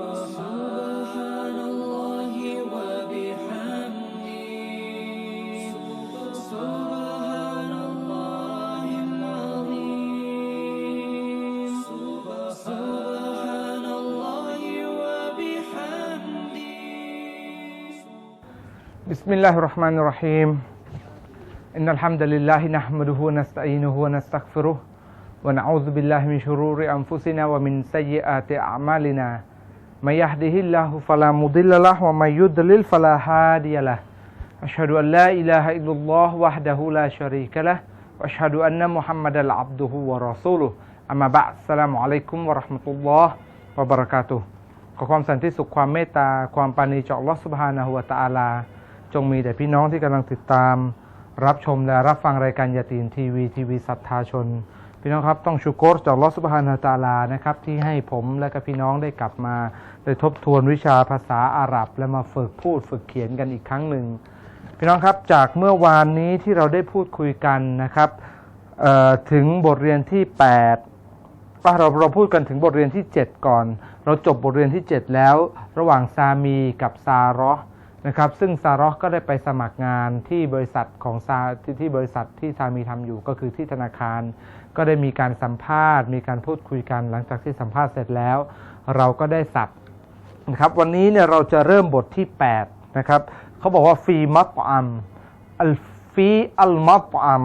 سبحان الله وبحمده. سبحان الله العظيم. سبحان الله وبحمده. بسم الله الرحمن الرحيم. إن الحمد لله نحمده ونستعينه ونستغفره ونعوذ بالله من شرور أنفسنا ومن سيئات أعمالنا. من يهده الله فلا مضل له ومن يضلل فلا هادي له. أشهد أن لا إله إلا الله وحده لا شريك له وأشهد أن محمدا عبده ورسوله. أما بعد السلام عليكم ورحمة الله وبركاته. ขอความสันติสุขความเมตตาความปานีจากลอสุบฮานะฮุวาตาลา จงมีแต่พี่น้องที่กำลังติดตาม รับชมและรับฟังรายการยาตีนทีวีทีวีศรัทธาชน พี่น้องครับต้องชูโกรจากลอสุบฮานะฮูวะตาลานะครับที่ให้ผมและก็พี่น้องได้กลับมาได้ทบทวนวิชาภาษาอาหรับ และมาฝึกพูดฝึกเขียนกันอีกครั้งหนึ่งพี่น้องครับจากเมื่อวานนี้ที่เราได้พูดคุยกันนะครับถึงบทเรียนที่8ว่าเราเราพูดกันถึงบทเรียนที่ 7 ก่อน เราจบบทเรียนที่ 7 แล้ว ระหว่างซามีกับซาร์นะครับซึ่งซาร์ก็ได้ไปสมัครงานที่บริษัทของซาที่บริษัทที่ซามีทำอยู่ก็คือที่ธนาคาร ก็ได้มีการสัมภาษณ์ มีการพูดคุยกันหลังจากที่สัมภาษณ์เสร็จแล้ว เราก็ได้สับนะครับวันนี้เนี่ยเราจะเริ่มบทที่ 8 นะครับเขาบอกว่าฟีมัตอัมอัลฟีอัลมัตอัม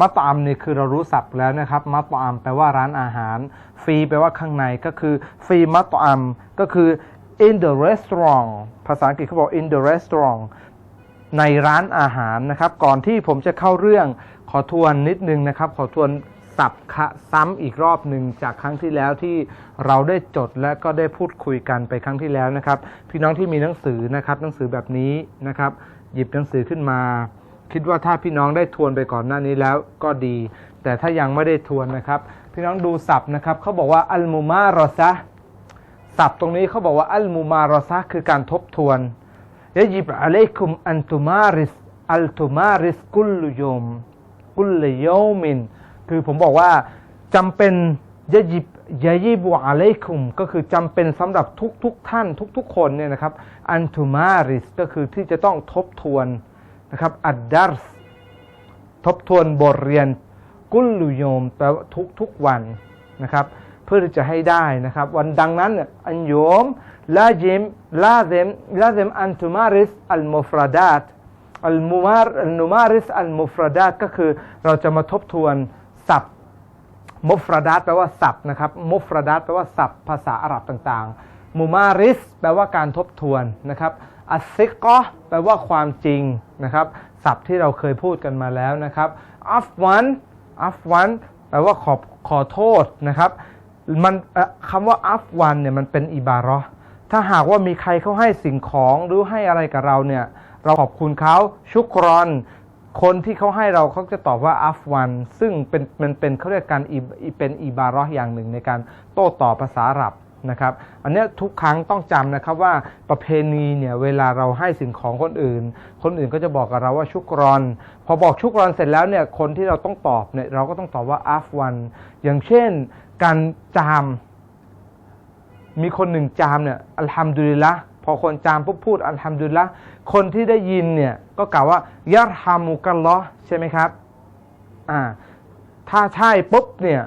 มัตอัมนี่คือเรารู้ศัพท์แล้วนะครับมัตอัมแปลว่าร้านอาหาร ฟีแปลว่าข้างในก็คือฟีมัตอัมก็คือ in the restaurant ภาษาอังกฤษเขาบอก in the restaurant ในร้านอาหารนะครับ ก่อนที่ผมจะเข้าเรื่องขอทวนนิดนึงนะครับ ขอทวน สับคะซ้ำอีกรอบหนึ่งจากครั้งที่แล้วที่เราได้จดและก็ได้พูดคุยกันไปครั้งที่แล้วนะครับ พี่น้องที่มีหนังสือนะครับหนังสือแบบนี้นะครับ หยิบหนังสือขึ้นมา คิดว่าถ้าพี่น้องได้ทวนไปก่อนหน้านี้แล้วก็ดี แต่ถ้ายังไม่ได้ทวนนะครับ พี่น้องดูสับนะครับเขาบอกว่าอัลมูมารอซะสับตรงนี้เขาบอกว่าอัลมูมารอซะคือการทบทวนยยิบอะลัยคุมอันตุมาริสอัลตุมาริสกุลยมกุลยมิน คือผมบอกว่าจำเป็นยะยิบยะยิบุอะลัยคุม ก็คือจำเป็นสำหรับทุกทุกๆท่านทุกๆคนเนี่ยนะครับอันทูมาริสก็คือที่จะต้องทบทวนนะครับอัดดัรสทบทวนบทเรียนกุลลุโยมแปลว่าทุกทุกวันนะครับเพื่อที่จะให้ได้นะครับ วันดังนั้นอันโยมลาจิมลาเซมลาเซมอันทูมาริสอัลมุฟราดาตอัลมุมารอัลนุมาริสอัลมุฟราดาตก็คือเราจะมาทบทวน ศัพท์มุฟรดาตแปลว่าศัพท์นะครับมุฟรดาตแปลว่าศัพท์ภาษาอาหรับต่างๆมุมาริส แปลว่าการทบทวนนะครับอัสซิกอแปลว่าความจริงนะครับศัพท์ที่เราเคยพูดกันมาแล้วนะครับอัฟวันอัฟวันแปลว่าขอบขอโทษนะครับมันคำว่าอัฟวันเนี่ยมันเป็นอิบาราะห์ถ้าหากว่ามีใครเขาให้สิ่งของหรือให้อะไรกับเราเนี่ยเราขอบคุณเขาชุกรอน คนที่เขาให้เราเขาจะตอบว่าอัฟวัน ซึ่งเป็นมันเป็นเขาเรียกการอิบเป็นอิบาราะห์อย่างหนึ่งในการโต้ตอบภาษาอาหรับนะครับ อันนี้ทุกครั้งต้องจำนะครับว่าประเพณีเนี่ยเวลาเราให้สิ่งของคนอื่น คนอื่นก็จะบอกกับเราว่าชุกรอน พอบอกชุกรอนเสร็จแล้วเนี่ยคนที่เราต้องตอบเนี่ยเราก็ต้องตอบว่าอัฟวัน อย่างเช่นการจาม มีคนหนึ่งจามเนี่ยอัลฮัมดุลิลละ พอคนจามปุ๊บพูดอัลฮัมดุลิละคนที่ได้ยินเนี่ยก็กล่าวว่ายะฮามุกัลลอใช่ไหมครับอ่าถ้าใช่ปุ๊บเนี่ย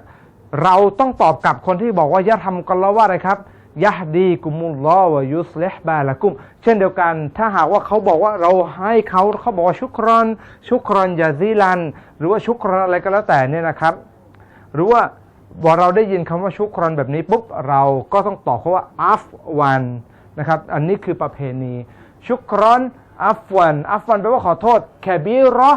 เราต้องตอบกลับคนที่บอกว่ายะฮามุกัลลอว่าอะไรครับยะดีกุมุลลอฮ์วยุสเลห์บาละกุม เช่นเดียวกันถ้าหากว่าเขาบอกว่าเราให้เขาเขาบอกว่าชุกรอน ชุกรอนยาซีลัน หรือว่าชุกรอนอะไรก็แล้วแต่เนี่ยนะครับ หรือว่าพอเราได้ยินคำว่าชุกรอนแบบนี้ปุ๊บเราก็ต้องตอบเขาว่าอัฟวัน นะครับ อันนี้คือประเพณี ชุกรอนอัฟวันอัฟวันแปลว่าขอโทษแคบีรอ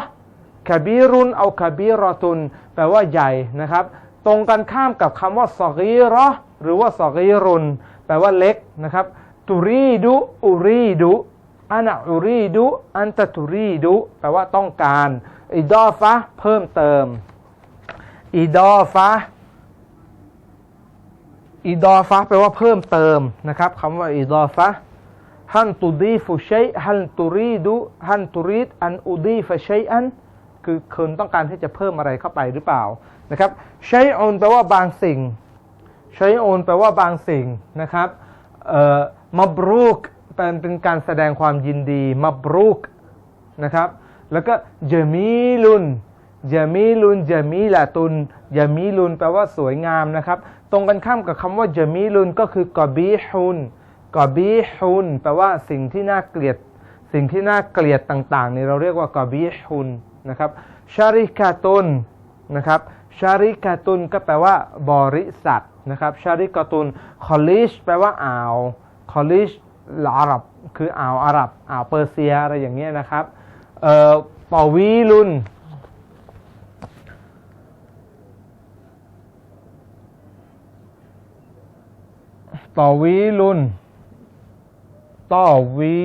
แคบีรุนเอาแคบีรอตุนแปลว่าใหญ่นะครับ ตรงกันข้ามกับคำว่าสกีรอหรือว่าสกีรุนแปลว่าเล็กนะครับตุรีดุอุรีดุอานอุรีดุอันตะตุรีดุแปลว่าต้องการอิดอฟะเพิ่มเติมอิดอฟะ อิดอฟะแปลว่าเพิ่มเติมนะครับคำว่าอิดอฟะฮันตุดีฟุชัยฮันตุรีดุฮันตุรีดอันอุดีฟะชัยอันคือคุณต้องการที่จะเพิ่มอะไรเข้าไปหรือเปล่านะครับชัยอนแปลว่าบางสิ่งชัยอนแปลว่าบางสิ่งนะครับเอ่อมับรุกเป็นเป็นการแสดงความยินดีมับรุกนะครับแล้วก็เจมีลุน เจมีลุนเจมีละตุนเจมีลุนแปลว่าสวยงามนะครับ ตรงกันข้ามกับคำว่าเจมีลุนก็คือกอบีฮุนกอบีฮุนแปลว่าสิ่งที่น่าเกลียด สิ่งที่น่าเกลียดต่างๆนี่เราเรียกว่ากอบีฮุนนะครับชาริกาตุนนะครับชาริกาตุนก็แปลว่า บริษัทนะครับชาริกาตุนคอลิชแปลว่าอ่าวคอลิชอาหรับคืออ่าวอาหรับอ่าวเปอร์เซียอะไรอย่างเงี้ยนะครับเอ่อปอวีลุน ต่อวีลุนต่อวี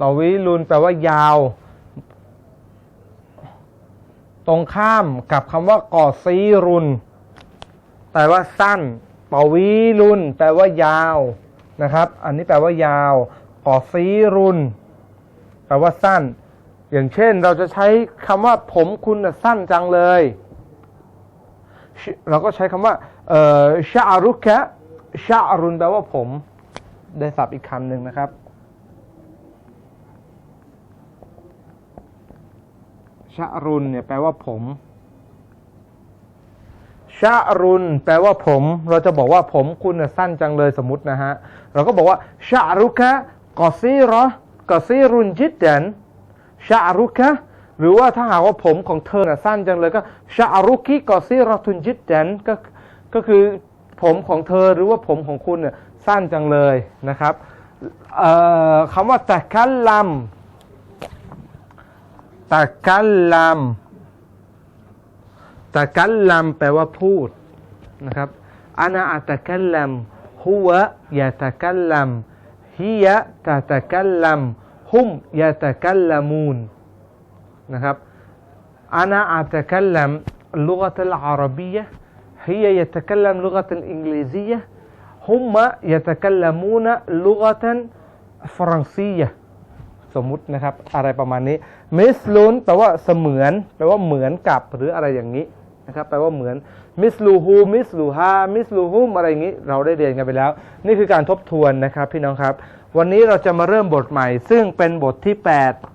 ต่อวีลุนแปลว่ายาว ตรงข้ามกับคำว่ากอซีรุนแปลว่าสั้นต่อวีลุนแปลว่ายาวนะครับ อันนี้แปลว่ายาวกอซีรุนแปลว่าสั้น อย่างเช่นเราจะใช้คำว่าผมคุณสั้นจังเลย เราก็ใช้คำว่า เอ่อชารุกะชารุนแปลว่าผม ได้ศัพท์อีกคำหนึ่งนะครับชารุนเนี่ยแปลว่าผมชารุนแปลว่าผม เราจะบอกว่าผมคุณน่ะสั้นจังเลยสมมตินะฮะ เราก็บอกว่าชารุกะกอซีรอกอซีรุนจิดดันชารุกะหรือว่าถ้าหากว่าผมของเธอน่ะสั้นจังเลยก็ชารุกิกอซีรอทุนจิดดันก็ ก็คือผมของเธอหรือว่าผมของคุณเนี่ยสั้นจังเลยนะครับคำว่าตะกันลำตะกันลำตะกันลำแปลว่าพูดนะครับอานาอัตะกัลลัมฮุวะยะตะกัลลัมฮิยะตะตะกัลลัฮุมยะตะกัลลมูนนะครับอานาอัตะกัลลัมลุกะตัลอาหรั هي يتكلم لغة الإنجليزية هم يتكلمون لغة فرنسية สมมุตินะครับ อะไรประมาณนี้มิสลุนแปลว่าเสมือนแปลว่าเหมือนกับหรืออะไรอย่างนี้นะครับแปลว่าเหมือนมิสลูฮูมิสลูฮามิสลูฮุมอะไรอย่างนี้ เราได้เรียนกันไปแล้ว นี่คือการทบทวนนะครับพี่น้องครับ วันนี้เราจะมาเริ่มบทใหม่ ซึ่งเป็นบทที่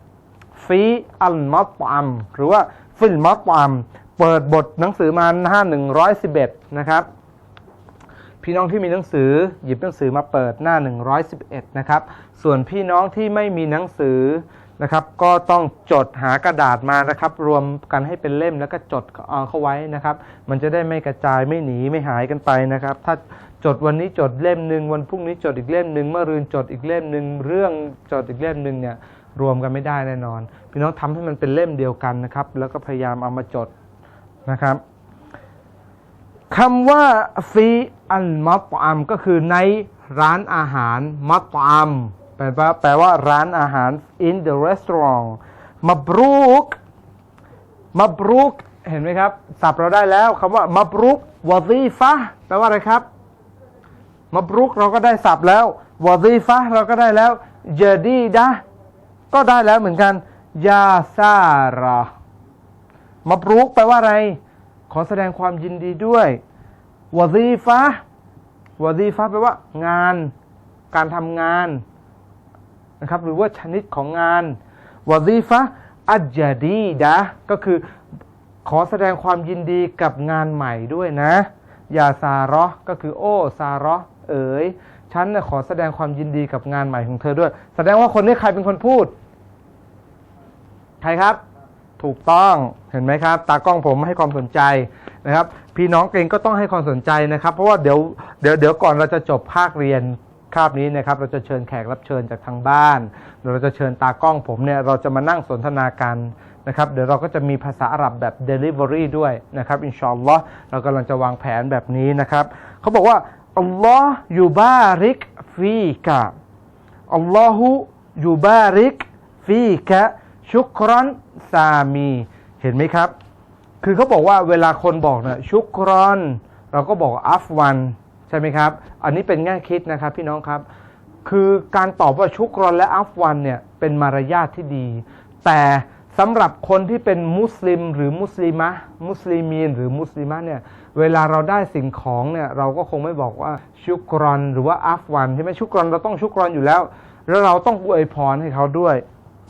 8 ฟีอัลมัตอัมหรือว่าฟิลมัตอัม เปิดบทหนังสือมาหน้า111นะครับ พี่น้องที่มีหนังสือหยิบหนังสือมาเปิดหน้า111นะครับ ส่วนพี่น้องที่ไม่มีหนังสือนะครับ ก็ต้องจดหากระดาษมานะครับ รวมกันให้เป็นเล่มแล้วก็จดเอาเข้าไว้นะครับ มันจะได้ไม่กระจายไม่หนีไม่หายกันไปนะครับ ถ้าจดวันนี้จดเล่มหนึ่งวันพรุ่งนี้จดอีกเล่มหนึ่งเมื่อรืนจดอีกเล่มหนึ่งเรื่องจดอีกเล่มหนึ่งเนี่ยรวมกันไม่ได้แน่นอน พี่น้องทำให้มันเป็นเล่มเดียวกันนะครับ แล้วก็พยายามเอามาจด นะครับคำว่าฟีอัลมัตอัมก็คือในร้านอาหารมัตอัมแปลว่าแปลว่าร้านอาหาร in the restaurant มับรุกมับรุกเห็นไหมครับสับเราได้แล้วคำว่ามับรุกวะซีฟะแปลว่าอะไรครับมับรุกเราก็ได้สับแล้ววะซีฟะเราก็ได้แล้วเจดีดะก็ได้แล้วเหมือนกันยาซาระ มับรุกแปลว่าอะไร ขอแสดงความยินดีด้วยวะซีฟะวะซีฟะแปลว่า งาน การทำงานนะครับ หรือว่าชนิดของงานวะซีฟะอัจจดีดะก็คือขอแสดงความยินดีกับงานใหม่ด้วยนะ ยาซาระก็คือ โอ้ซาระเอ๋ยฉันขอแสดงความยินดีกับงานใหม่ของเธอด้วย แสดงว่าคนนี้ใครเป็นคนพูด ใครครับ ถูกต้องเห็นไหมครับตากล้องผมให้ความสนใจนะครับ พี่น้องเองก็ต้องให้ความสนใจนะครับ เพราะว่าเดี๋ยวเดี๋ยวเดี๋ยวก่อนเราจะจบภาคเรียนคาบนี้นะครับ เราจะเชิญแขกรับเชิญจากทางบ้านเดี๋ยวเราจะเชิญตากล้องผมเนี่ยเราจะมานั่งสนทนากันนะครับเดี๋ยวเราก็จะมีภาษาอาหรับแบบ Delivery ด้วยนะครับอินชาอัลลอฮ์เรากำลังจะวางแผนแบบนี้นะครับเขาบอกว่าอัลลอฮ์ยูบาริกฟีกะอัลลอฮุยูบาริกฟีกะ ชุกรอนซามี เห็นไหมครับ คือเขาบอกว่าเวลาคนบอกเนี่ยชุกรอน เราก็บอกอัฟวันใช่ไหมครับ อันนี้เป็นแง่คิดนะครับพี่น้องครับ คือการตอบว่าชุกรอนและอัฟวันเนี่ยเป็นมารยาทที่ดี แต่สำหรับคนที่เป็นมุสลิมหรือมุสลิมะมุสลิมีนหรือมุสลิมะเนี่ยเวลาเราได้สิ่งของเนี่ยเราก็คงไม่บอกว่าชุกรอนหรือว่าอัฟวันใช่ไหมชุกรอนเราต้องชุกรอนอยู่แล้ว แล้วเราต้องอวยพรให้เขาด้วย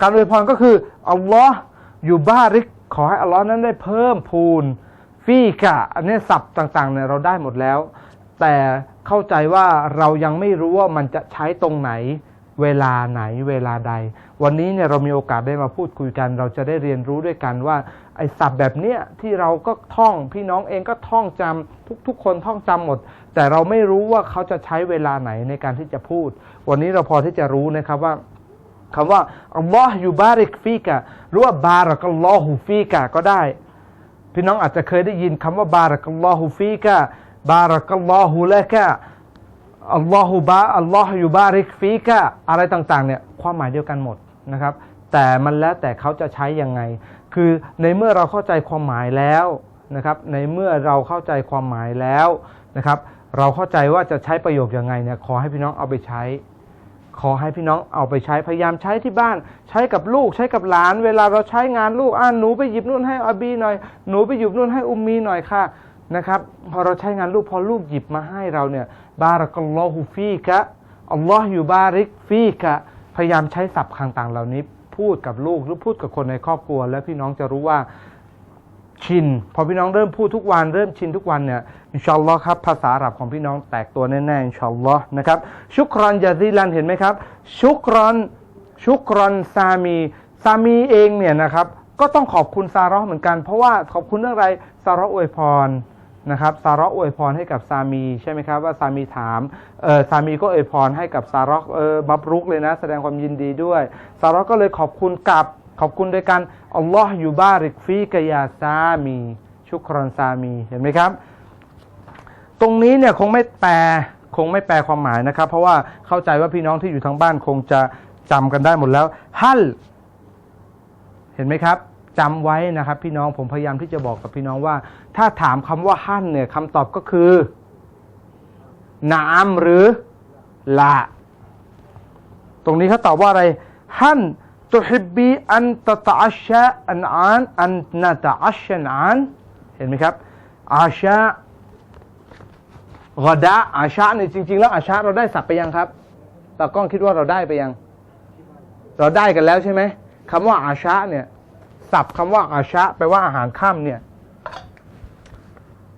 การอวยพรก็คืออัลลอฮ์อยู่บ้าริกขอให้อัลลอฮ์นั้นได้เพิ่มพูนฟีกะ อันนี้ศัพท์ต่างๆเนี่ยเราได้หมดแล้ว แต่เข้าใจว่าเรายังไม่รู้ว่ามันจะใช้ตรงไหน เวลาไหนเวลาใด วันนี้เนี่ยเรามีโอกาสได้มาพูดคุยกัน เราจะได้เรียนรู้ด้วยกันว่าไอ้ศัพท์แบบเนี้ยที่เราก็ท่องพี่น้องเองก็ท่องจำทุก ๆ คนท่องจำหมด แต่เราไม่รู้ว่าเขาจะใช้เวลาไหนในการที่จะพูด วันนี้เราพอที่จะรู้นะครับว่า คำว่าอัลลอฮ์ยูบาริกฟีกะหรือว่าบารักัลลอฮุฟีกะก็ได้ พี่น้องอาจจะเคยได้ยินคำว่าบารักัลลอฮุฟีกะบารักัลลอฮุละกะอัลลอฮุบาอัลลอฮ์ยูบาริกฟีกะอะไรต่างๆเนี่ยความหมายเดียวกันหมดนะครับ แต่มันแล้วแต่เขาจะใช้ยังไง คือในเมื่อเราเข้าใจความหมายแล้วนะครับในเมื่อเราเข้าใจความหมายแล้วนะครับ เราเข้าใจว่าจะใช้ประโยคยังไงเนี่ยขอให้พี่น้องเอาไปใช้ ขอให้พี่น้องเอาไปใช้พยายามใช้ที่บ้าน ใช้กับลูกใช้กับหลาน เวลาเราใช้งานลูกอ่าหนูไปหยิบนู่นให้อบีหน่อยหนูไปหยิบนู่นให้อุมมีหน่อยค่ะนะครับ พอเราใช้งานลูกพอลูกหยิบมาให้เราเนี่ยบารักัลลอฮุฟีกะอัลลอฮ์อยู่บาริกฟีกะพยายามใช้ศัพท์ต่างๆ เหล่านี้ พูดกับลูกหรือพูดกับคนในครอบครัว แล้วพี่น้องจะรู้ว่า ชิน พอพี่น้องเริ่มพูดทุกวันเริ่มชินทุกวันเนี่ยอินชาอัลลอฮ์ครับภาษาอาหรับของพี่น้องแตกตัวแน่ๆอินชาอัลลอฮ์นะครับชุกรอนยาซิลันเห็นไหมครับ ชุกรอนชุกรอนซามีซามีเองเนี่ยนะครับก็ต้องขอบคุณซาร์เหมือนกัน เพราะว่าขอบคุณเรื่องอะไรซาร์อวยพรนะครับซาร์อวยพรให้กับซามีใช่ไหมครับว่าซามีถามเออซามีก็อวยพรให้กับซาร์เออบับรุกเลยนะ แสดงความยินดีด้วยซาร์ก็เลยขอบคุณกลับ ขอบคุณโดยการอัลลอฮ์อยู่บาริกฟีกยาซามี ชุกรอนซามีเห็นไหมครับ ตรงนี้เนี่ยคงไม่แปลคงไม่แปลความหมายนะครับ เพราะว่าเข้าใจว่าพี่น้องที่อยู่ทางบ้านคงจะจำกันได้หมดแล้วฮัลเห็นไหมครับจำไว้นะครับ พี่น้องผมพยายามที่จะบอกกับพี่น้องว่า ถ้าถามคำว่าฮัลเนี่ยคำตอบก็คือนามหรือละ ตรงนี้เขาตอบว่าอะไรฮัน ตุฮิบบีอันตะตะอัชชะอันอานอันนาตะอัชชันอานเห็นไหมครับอาชะกอดะอาชะเนี่ยจริง ๆ แล้วอาชะเราได้สับไปยังครับตากล้องคิดว่าเราได้ไปยัง เราได้กันแล้วใช่ไหมคำว่าอาชะเนี่ยสับคำว่าอาชะแปลว่าอาหารค่ำเนี่ย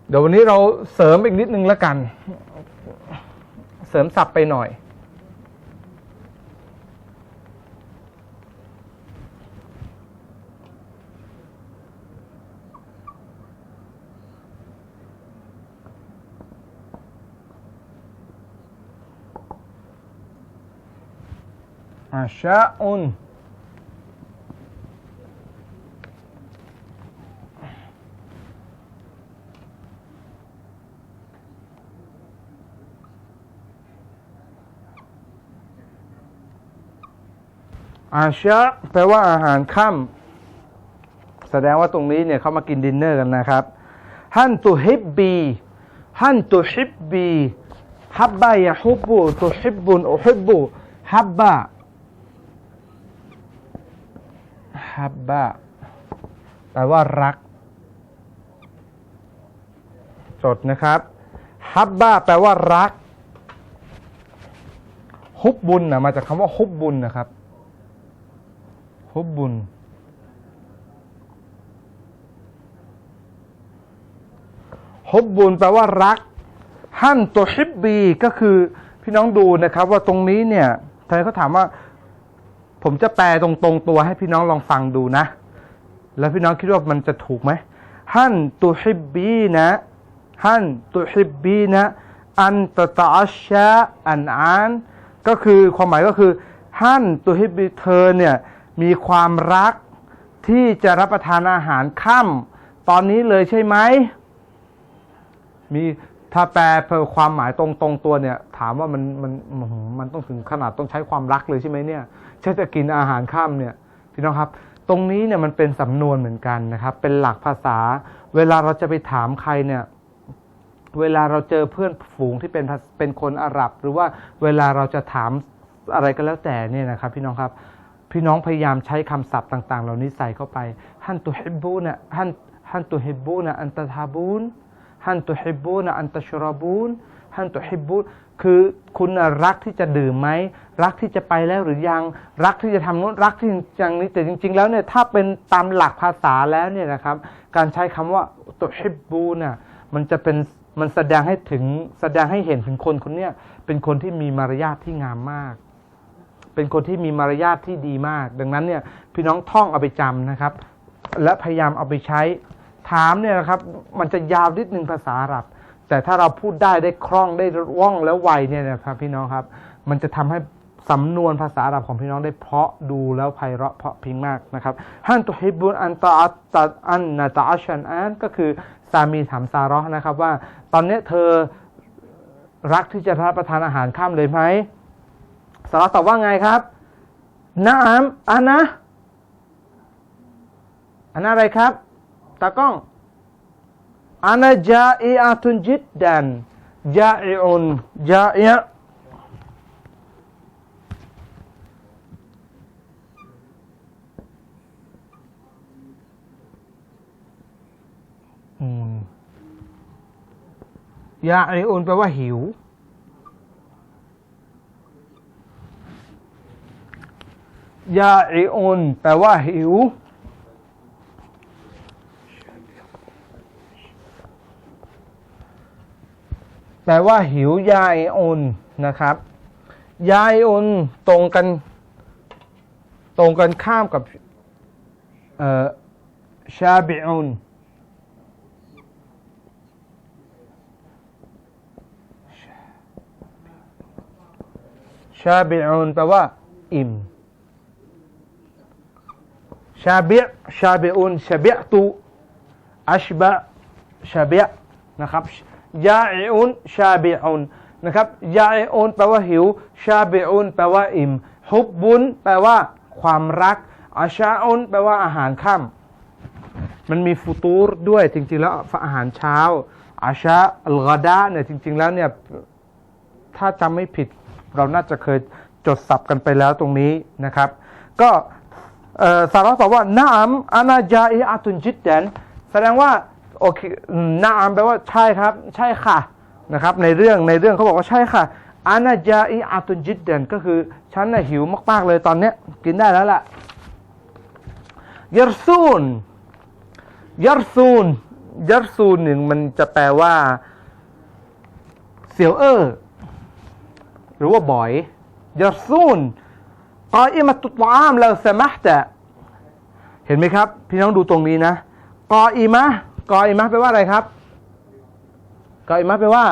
เดี๋ยววันนี้เราเสริมอีกนิดนึงแล้วกัน เสริมสับไปหน่อย อาชาอุนอาชาแปลว่าอาหารค่ำแสดงว่าตรงนี้เนี่ยเขามากินดินเนอร์กันนะครับฮันตุฮิบบีฮันตุฮิบบีฮับบะยะฮุบบุตุฮิบบุนอุฮิบบุฮับบะ ฮับบะแปลว่ารัก จดนะครับฮับบะแปลว่ารัก ฮุบบุญนะมาจากคำว่าฮุบบุญนะครับ ฮุบบุญ ฮุบบุญแปลว่ารักฮั่นตัวฮิบบีก็คือพี่น้องดูนะครับ ว่าตรงนี้เนี่ยทนายเขาถามว่า ผมจะแปลตรงๆตัวให้พี่น้องลองฟังดูนะ แล้วพี่น้องคิดว่ามันจะถูกไหมฮันตุฮิบบีนะฮันตุฮิบบีนะอันตะตะอัชะอันอาน ก็คือความหมายก็คือฮันตุฮิบบีเธอเนี่ยมีความรักที่จะรับประทานอาหารค่ำตอนนี้เลยใช่ไหมมีถ้าแปลเพิ่มความหมายตรงตรงตัวเนี่ย ถามว่ามันมันมันต้องถึงขนาดต้องใช้ความรักเลยใช่ไหมเนี่ย ถ้าจะกินอาหารข้ามเนี่ยพี่น้องครับ ตรงนี้เนี่ยมันเป็นสำนวนเหมือนกันนะครับ เป็นหลักภาษา เวลาเราจะไปถามใครเนี่ยเวลาเราเจอเพื่อนฝูงที่เป็นเป็นคนอาหรับ หรือว่าเวลาเราจะถามอะไรก็แล้วแต่เนี่ยนะครับ พี่น้องครับ พี่น้องพยายามใช้คำศัพท์ต่าง ๆ เหล่านี้ใส่เข้าไปฮันตุฮิบูนะฮันฮันตุฮิบูนะอันตะทาบูนฮันตุฮิบูนะอันตะชรบูนฮันตุฮิบบูน คือคุณรักที่จะดื่มไหมรักที่จะไปแล้วหรือยังรักที่จะทำนู้นรักที่อย่างนี้แต่จริง ๆ แล้วเนี่ยถ้าเป็นตามหลักภาษาแล้วเนี่ยนะครับ การใช้คำว่าตุฮิบบูน่ะมันจะเป็นมันแสดงให้ถึงแสดงให้เห็นถึงคนคนเนี้ยเป็นคนที่มีมารยาทที่งามมาก เป็นคนที่มีมารยาทที่ดีมาก ดังนั้นเนี่ยพี่น้องท่องเอาไปจำนะครับ และพยายามเอาไปใช้ถามเนี่ยนะครับ มันจะยาวนิดนึงภาษาอาหรับ แต่ถ้าเราพูดได้ได้คล่องได้ว่องแล้วไวเนี่ยนะครับพี่น้องครับ มันจะทำให้สำนวนภาษาอาหรับของพี่น้องได้เพาะดูแล้วไพเราะเพาะพิงมากนะครับฮันตุฮิบุนอันตะอัตอันนาตะอัชชันอันก็คือสามีถามซาร์นะครับว่า ตอนนี้เธอรักที่จะรับประทานอาหารข้ามเลยไหมสาระตอบว่าไงครับนามอานนะอานะอะไรครับตากล้อง อานะจาอิอาตุนจิดดันจาอิอุนจาอิะอืมยาอิอุนแปลว่าหิว ยาอิอุนแปลว่าหิว แปลว่าหิวยาอิอุนนะครับยาอิอุนตรงกัน ตรงกันข้ามกับชาบิอุนชาบิอุนแปลว่า อิ่มชาบิชาบิอุนชาบิตุอัชบะชาบินะครับ ยาอิอุนชาบิอุนนะครับยาอิอุนแปลว่าหิว ชาบิอุนแปลว่าอิ่มฮุบบุนแปลว่าความรักอาชาอุนแปลว่าอาหารค่ำมันมีฟูตูรด้วยจริง ๆ แล้วอาหารเช้าอาชาอัลกาดาเนี่ยจริง ๆ แล้วเนี่ยถ้าจำไม่ผิดเราน่าจะเคยจดสับกันไปแล้วตรงนี้นะครับ ก็สาระตอบว่านามอานาจาอิอาตุนจิตแดนแสดงว่า โอเคนาอามแปลว่าใช่ครับ ใช่ค่ะนะครับ ในเรื่องในเรื่องเขาบอกว่าใช่ค่ะอานาจาอิอาตุนจิตแดนก็คือฉันน่ะหิวมาก ๆ เลยตอนเนี้ยกินได้แล้วล่ะยรซูนยรซูนยรซูนหนึ่งมันจะแปลว่า เสียวเออหรือว่าบ่อยยรซูนกออิมาตุตอามเราสมัตะเห็นไหมครับ พี่น้องดูตรงนี้นะกออิมะ กออิมะแปลว่าอะไรครับ กออิมะแปลว่า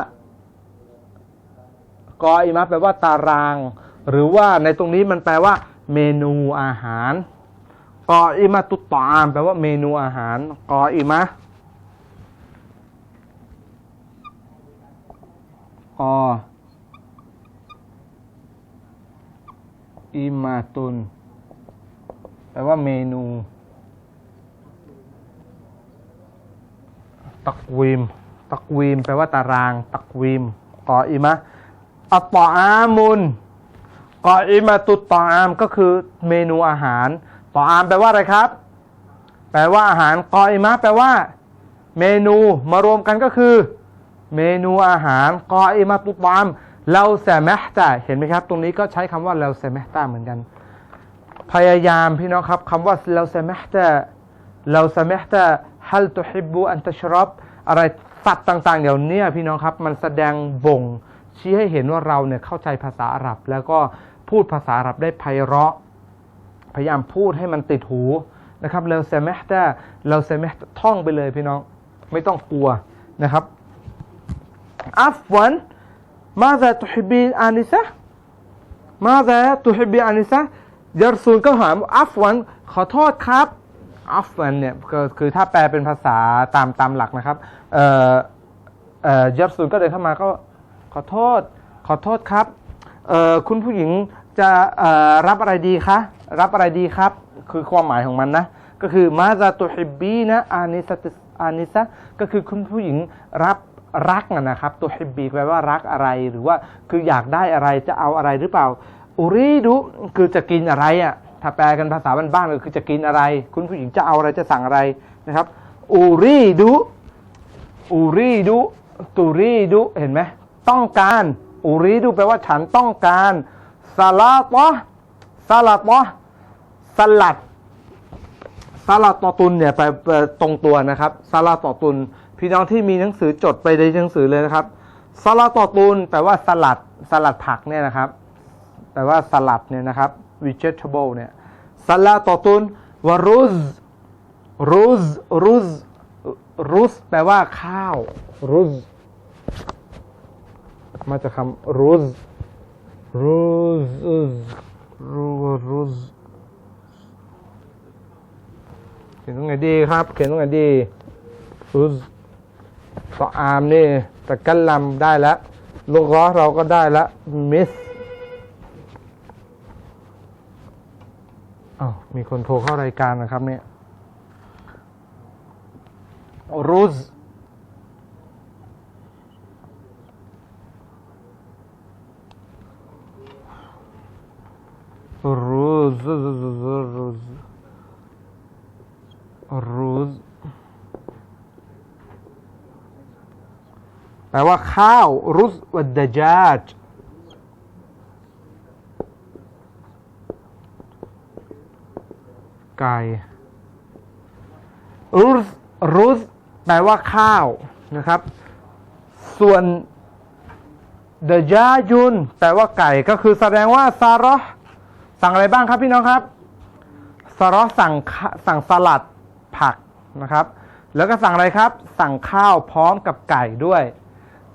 กออิมะแปลว่าตาราง หรือว่าในตรงนี้มันแปลว่า เมนูอาหาร กออิมาตุตอามแปลว่าเมนูอาหาร กออิมะกออิมาตุนแปลว่าเมนู ตักวีม ตักวีมแปลว่าตาราง ตักวีมกออิมะอัตตออามุนกออิมาตุตตออามก็คือเมนูอาหารตออามแปลว่าอะไรครับ แปลว่าอาหารกออิมะแปลว่า เมนูมารวมกันก็คือ เมนูอาหารกออิมาตุตอามเราแซมะตาเห็นไหมครับ ตรงนี้ก็ใช้คำว่าเราแซมะตาเหมือนกัน พยายามพี่น้องครับคำว่าเราแซมะตาเราแซมะตา ฮัลตุฮิบูอันตชรอบอะไรสัตว์ต่างๆเดี๋ยวนี้พี่น้องครับมันแสดงบ่ง ชี้ให้เห็นว่าเราเนี่ยเข้าใจภาษาอาหรับ แล้วก็พูดภาษาอาหรับได้ไพเราะ พยายามพูดให้มันติดหูนะครับเราเซมห์แต่เราเซมห์ท่องไปเลยพี่น้องไม่ต้องกลัวนะครับอัฟวันมาซาตุฮิบีอานิซะมาซาตุฮิบีอานิซะยารซูลก็ถามอัฟวันขอโทษครับ อัฟวันเนี่ยก็คือถ้าแปลเป็นภาษาตามตามหลักนะครับเอ่อเอ่อยรซูลก็เดินเข้ามาก็ขอโทษขอโทษครับเอ่อคุณผู้หญิงจะเอ่อรับอะไรดีคะรับอะไรดีครับ คือความหมายของมันนะ ก็คือมาซาตุฮิบบีนะอานิสติอานิสะก็คือคุณผู้หญิงรับรักนะครับ ตัวฮิบบีแปลว่ารักอะไรหรือว่าคืออยากได้อะไรจะเอาอะไรหรือเปล่าอุรีดุคือจะกินอะไรอะ ถ้าแปลกันภาษาบ้านๆก็คือจะกินอะไร คุณผู้หญิงจะเอาอะไรจะสั่งอะไรนะครับอูรีดุอูรีดุตูรีดุเห็นไหมต้องการอูรีดุแปลว่าฉันต้องการซาลาตอซาลาตอสลัดซาลาตอตุนเนี่ยไปตรงตัวนะครับซาลาตอตุน พี่น้องที่มีหนังสือจดไปในหนังสือเลยนะครับซาลาตอตุนแปลว่าสลัดสลัดผักเนี่ยนะครับแปลว่าสลัดเนี่ยนะครับ vegetable เนี่ย ซาลาตอตุนวารุซรุซรุซรุซแปลว่าข้าว รุซมาจากคำรุซรุซรุรุซเขียนตรงไหนดีครับ เขียนตรงไหนดีรุสต่ออามนี่ตะกันลำได้แล้วลูกล้อเราก็ได้แล้วมิส อ้าวมีคนโทรเข้ารายการนะครับ เนี่ยรุสรุสรุสรุสรูซแปลว่าข้าวรุสวัดดจาจ ไก่รุสรุสแปลว่าข้าวนะครับ ส่วนเดจาจุนแปลว่าไก่ก็คือแสดงว่าซาระห์สั่งอะไรบ้างครับพี่น้องครับสรอสั่งสั่งสลัดผักนะครับ แล้วก็สั่งอะไรครับ สั่งข้าวพร้อมกับไก่ด้วย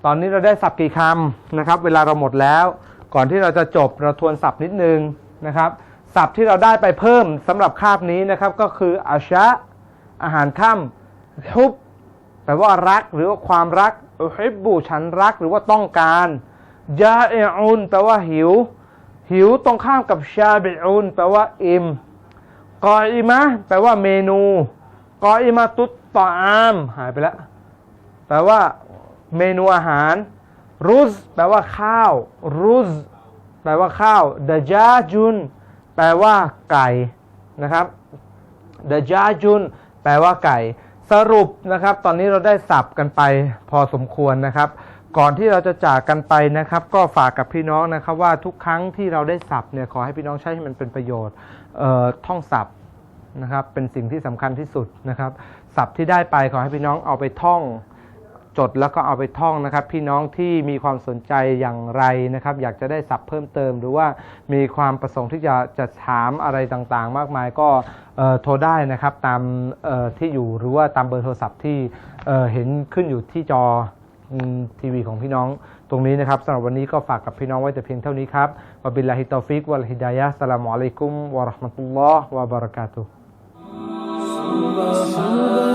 ตอนนี้เราได้สับกี่คำนะครับ เวลาเราหมดแล้ว ก่อนที่เราจะจบเราทวนสับนิดนึงนะครับ สับที่เราได้ไปเพิ่มสำหรับคาบนี้นะครับก็คืออาชะอาหารค่ำฮุบแปลว่ารักหรือว่าความรักฮิบบูฉันรักหรือว่าต้องการยาเออุนแปลว่าหิว หิวตรงข้ามกับชาเบอุนแปลว่าอิ่มกออิมะแปลว่าเมนู กออิมาตุตตออามหายไปแล้วแปลว่าเมนูอาหาร รุซแปลว่าข้าว รุซแปลว่าข้าวดะจาจุน ลว่าไก่นะครับดะจาจุนแปลว่าไก่ สรุปนะครับ ตอนนี้เราได้สับกันไปพอสมควรนะครับ ก่อนที่เราจะจากกันไปนะครับ ก็ฝากกับพี่น้องนะครับว่าทุกครั้งที่เราได้สับเนี่ยขอให้พี่น้องใช้ให้มันเป็นประโยชน์ท่องสับนะครับ เป็นสิ่งที่สำคัญที่สุดนะครับสับที่ได้ไปขอให้พี่น้องเอาไปท่อง จดแล้วก็เอาไปท่องนะครับ พี่น้องที่มีความสนใจอย่างไรนะครับ อยากจะได้สับเพิ่มเติม หรือว่ามีความประสงค์ที่จะจะถามอะไรต่างๆ มากมายก็โทรได้นะครับตามที่อยู่หรือว่าตามเบอร์โทรศัพท์ที่เห็นขึ้นอยู่ที่จอทีวีของพี่น้องตรงนี้นะครับสำหรับวันนี้ก็ฝากกับพี่น้องไว้แต่เพียงเท่านี้ครับวบิลลาฮิตอฟิกวัลฮิดายะสลามุอะลัยกุมวะราะห์มัตุลลอฮ์วะบารากาตุฮ์